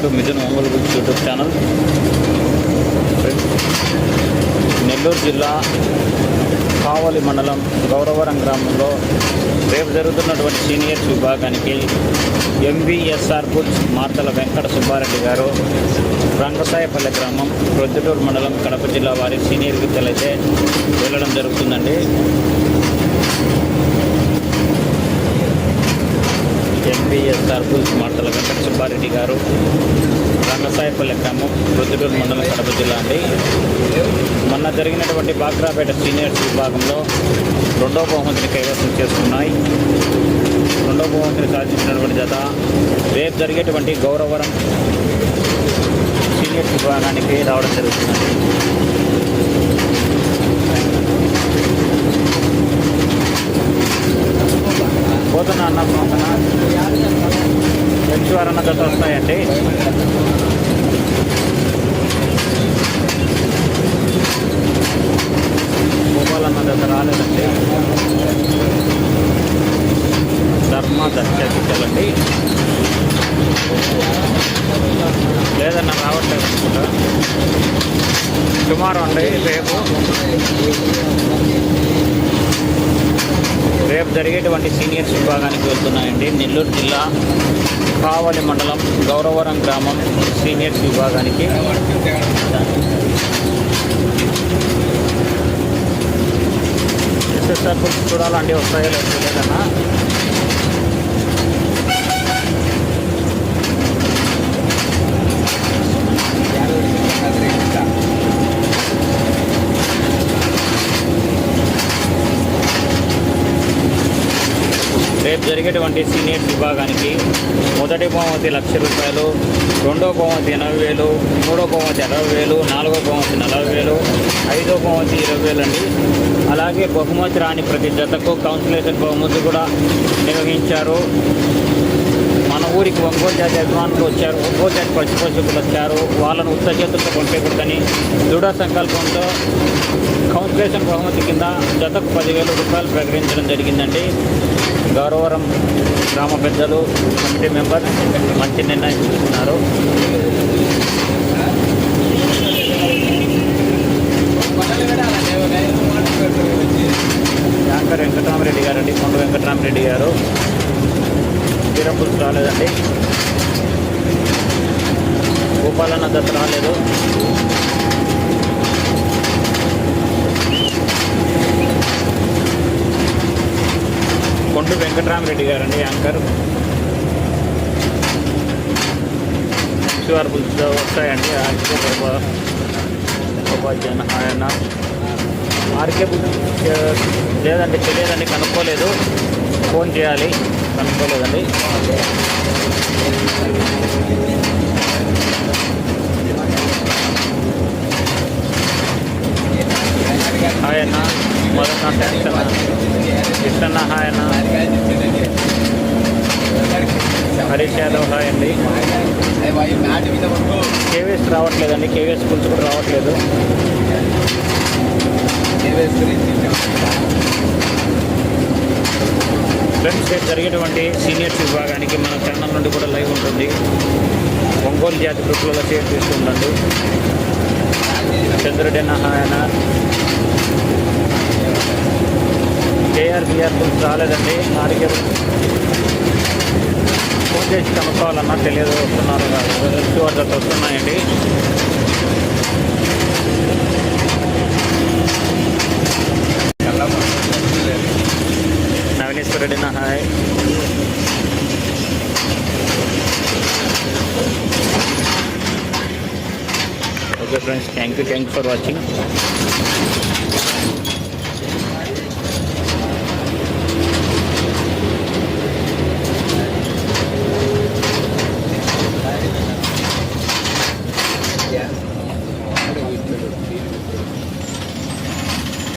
Welcome to మిజన్ Ongole books YouTube channel Nellore జిల్లా కావలి మండలం గౌరవరం గ్రామంలో రేపు జరుగుతున్నటువంటి సీనియర్స్ విభాగానికి ఎంబీఎస్ఆర్ బుల్స్ మార్తల వెంకట సుబ్బారెడ్డి గారు రంగసాయపల్లె గ్రామం ప్రొద్దుటూరు మండలం కడప జిల్లా వారి సీనియర్ విద్యలైతే వెళ్ళడం జరుగుతుందండి. ఎంపీఎస్ఆర్ బుల్స్ మార్తల వెంకట సుబ్బారెడ్డి గారు రంగసాయపల్లె గ్రామం రుద్రపేట మండలం కడప జిల్లా అండి. మొన్న జరిగినటువంటి బాగ్రాపేట సీనియర్స్ విభాగంలో రెండో బహుమతిని కైవసం చేసుకున్నాయి. రెండో బహుమతిని సాధించినటువంటి జత రేపు జరిగేటువంటి గౌరవరం సీనియర్స్ విభాగానికి రావడం జరుగుతుంది. పోతున్నా అన్న పోతున్నా. ఎన్షూర్ అన్న జత వస్తాయండి మొబైల్ అన్న జత రాలేదండి ధర్మ దర్శించాలండి లేదన్న రావట్లేదు అనుకుంటా సుమారు అండి రేపు. రేపు జరిగేటువంటి సీనియర్స్ విభాగానికి వెళ్తున్నాయండి. నెల్లూరు జిల్లా కావలి మండలం గౌరవరం గ్రామం సీనియర్స్ విభాగానికి. ఎస్ఎస్ఆర్ బుక్స్ చూడాలండి వస్తాయో లేదన్నా రేపు జరిగేటువంటి సీనియర్ విభాగానికి మొదటి బహుమతి లక్ష రూపాయలు రెండో బహుమతి ఎనభై వేలు మూడో బహుమతి అరవై వేలు నాలుగో బహుమతి నలభై వేలు ఐదో బహుమతి ఇరవై వేలు అండి. అలాగే బహుమతి రాని ప్రతి జతకు కౌన్సిలేషన్ బహుమతి కూడా నిర్వహించారు. మన ఊరికి ఒంగోలు జాతి అభిమానులు వచ్చారు ఒంగోలు జాతి పశుపోషకులు వచ్చారు. వాళ్ళను ఉత్త చేతులతో పంపేకూడదని దృఢ సంకల్పంతో కౌన్సిలేషన్ బహుమతి కింద జతకు పదివేల రూపాయలు ప్రకటించడం జరిగిందండి. గౌరవరం గ్రామ పెద్దలు కమిటీ మెంబర్ మంచి నిర్ణయం తీసుకున్నారు. యాంకర్ వెంకటరామరెడ్డి గారండి కొండ వెంకటరామరెడ్డి గారు. తీరపుల్స్ రాలేదండి. గోపాలన్న దత్త రాలేదు కొండు వెంకటరామరెడ్డి గారండి యాంకర్. శివారు బుల్స్ వస్తాయండి ఆర్కే ఉపాధ్యాయున ఆయన. ఆర్కే లేదండి తెలియదండి కనుక్కోలేదు. ఫోన్ చేయాలి కనుక్కోలేదండి హాయ్ అన్న మొదట థ్యాంక్స్ అన్న కృష్ణన్న హాయ్ అన్న హరీష్ యాదవ్ హాయ్ అండి కేవీఎస్ రావట్లేదండి. కేవీఎస్ స్కూల్స్ కూడా రావట్లేదు. ఫ్రెండ్స్ జరిగేటువంటి సీనియర్స్ విభాగానికి మన ఛానల్ నుండి కూడా లైవ్ ఉంటుంది. ఒంగోలు జాతి గ్రూప్లలో షేర్ చేస్తూ ఉండండి. చంద్రుడెన్న హాయన కేఆర్ బిఆర్ గురించి రాలేదండి. ఆర్కే ఫోన్ చేసి కనుక్కోవాలన్నా తెలియదు వస్తున్నారు కాదు. వస్తున్నాయండి. నవీనేశ్వర రెడ్డి నా hi. Okay friends thank you thank for watching.